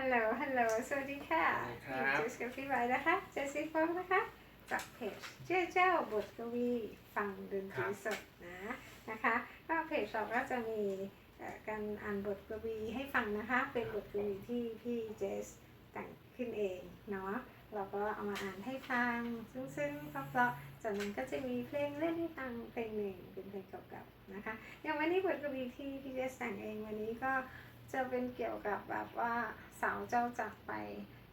ฮัลโหล ฮัลโหล สวัสดีค่ะสวัสดีครับเจสกับพี่ไว้นะคะ เจสซี่ฟองนะคะ จากเพจเจ้าเจ้าบทกวีฟังดนตรีสดนะนะคะ ก็เพจเราก็จะมีเอ่อการอ่านบทกวีให้ฟังนะคะ เป็นบทกวีที่พี่เจสแต่งขึ้นเองเนาะ เราก็เอามาอ่านให้ฟัง ซึ่งซึ่งเพราะๆจากนั้นก็จะมีเพลงเล่นให้ฟังเพลงหนึ่งเป็นเพลงเก่าๆนะคะ อย่างวันนี้บทกวีที่พี่เจสแต่งเองวันนี้ก็ จะเป็นเกี่ยวกับแบบว่าสาวเจ้าจากไป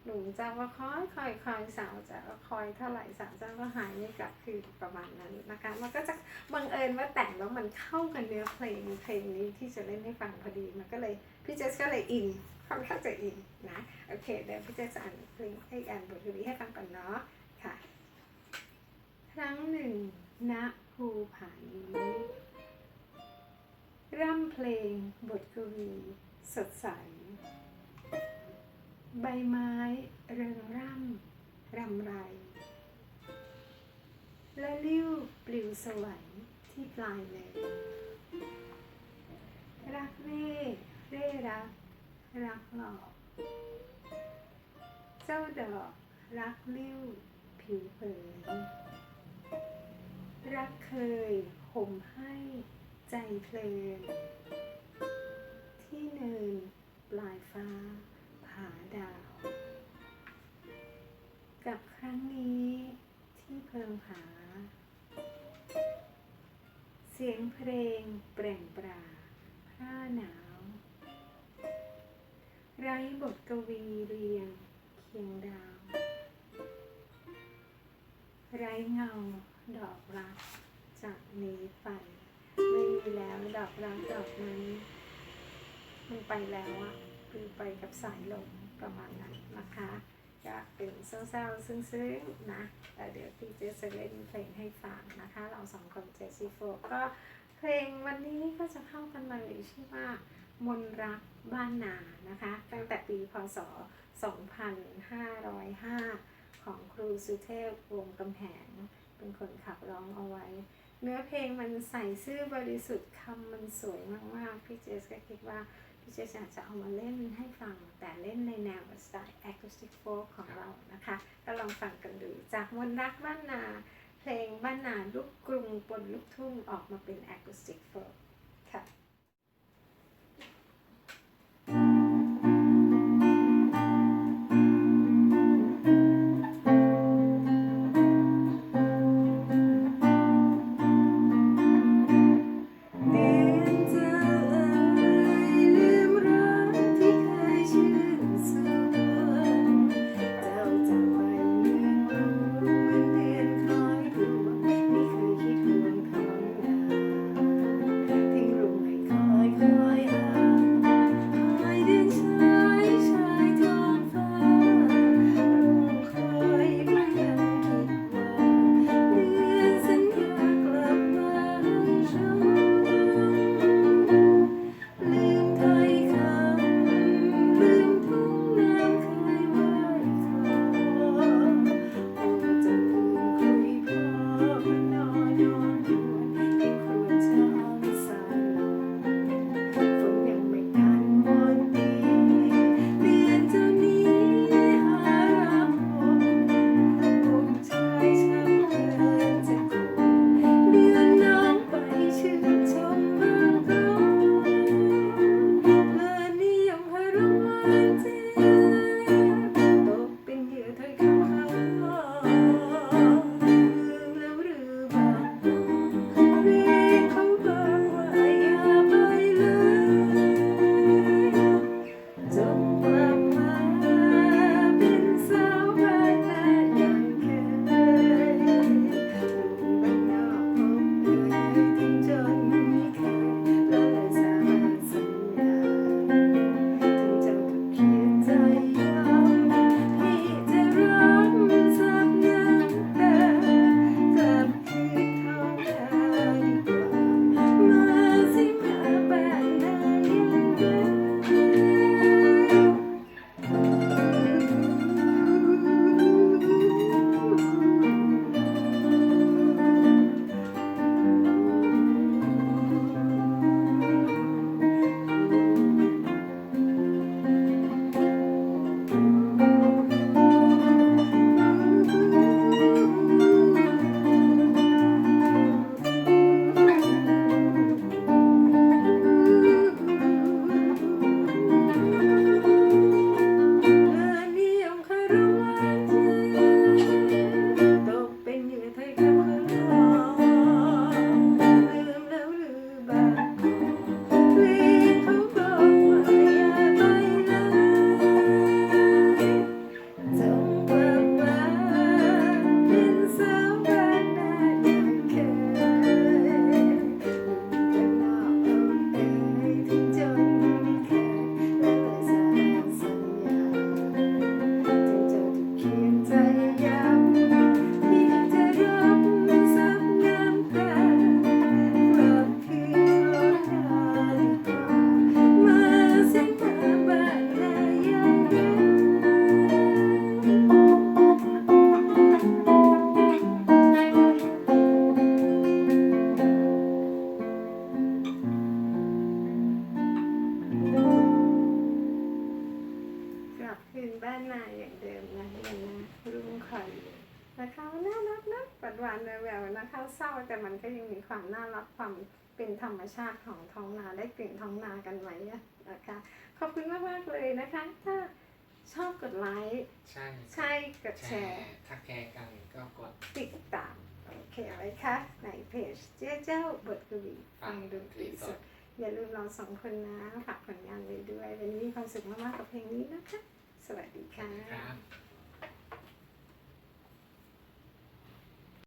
หนุ่มเจ้าก็คอยคอยคอยสาวเจ้าก็คอยเท่าไหร่สาวเจ้าก็หายไม่กลับคือประมาณนั้นนะคะ มันก็จะบังเอิญว่าแต่งแล้วมันเข้ากับเนื้อเพลงเพลงนี้ที่จะเล่นให้ฟังพอดีมันก็เลยพี่เจสก็เลยอินค่อนข้างจะอินนะโอเคเดี๋ยวพี่เจสอ่านเพลงให้อ่านบทกวีให้ฟังก่อนเนาะค่ะ ครั้งหนึ่งณภูผานี้ร่ำเพลงบทกวี สดใส ใบไม้เริงร่ำรำไร และลิ้วปลิวสวรรค์ที่ปลายเลยรักเร่เร่รัก รักหลอก เจ้าดอกรักลิ้วผิวเผินรักเคยห่มให้ใจเพลิน ที่เนินปลายฟ้า ผาดาว กับครั้งนี้ที่เพิงผา เสียงเพลงเปล่งปราพร่าหนาว ไร้บทกวีเรียงเคียงดาว ไร้เงาดอกรักจากนี้ไปไม่มีแล้วดอกรักดอกนั้น มันไปแล้วอะคือไปกับสายลมประมาณนั้นนะคะก็เป็นเศร้าๆซึ้งๆนะแต่เดี๋ยวพี่เจสจะเล่นเพลงให้ฟังนะคะ เราสองคนเจสซี่โฟก็เพลงวันนี้ก็จะเข้ากันมาเลยชื่อว่ามนรักบ้านนานะคะ ตั้งแต่ปีพศ 2505 ของครูสุเทพวงกำแหง เป็นคนขับร้องเอาไว้ เนื้อเพลงมันใส่ซื่อบริสุทธิ์คำมันสวยมากๆ พี่เจสก็คิดว่า พี่เจสอยากจะเอามาเล่นให้ฟังแต่เล่นในแนวสไตล์ acoustic folk ของเรานะคะ ก็ลองฟังกันดู จากมนรักบ้านนา เพลงบ้านนาลูกกรุงปนลูกทุ่งออกมาเป็น acoustic folk ค่ะ บ้านนาอย่างเดิมนะยังนะรุ่งคอยนะคะน่ารักนะปัดหวานแหววๆนะคะเศร้าแต่มันก็ยังมีความน่ารักความเป็นธรรมชาติของท้องนาได้กลิ่นท้องนากันไหมนะคะ ขอบคุณมากมากเลยนะคะ ถ้าชอบกดไลค์ใช่ใช่กดแชร์ถ้าแชร์กันก็กดติดตามโอเคไว้ค่ะในเพจเจ๊เจ้าบทกวีฟังดนตรีสดอย่าลืมเราสองคนนะฝากผลงานไว้ด้วยวันนี้มีความสุขมากๆกับเพลงนี้นะคะ สวัสดีค่ะ ครับ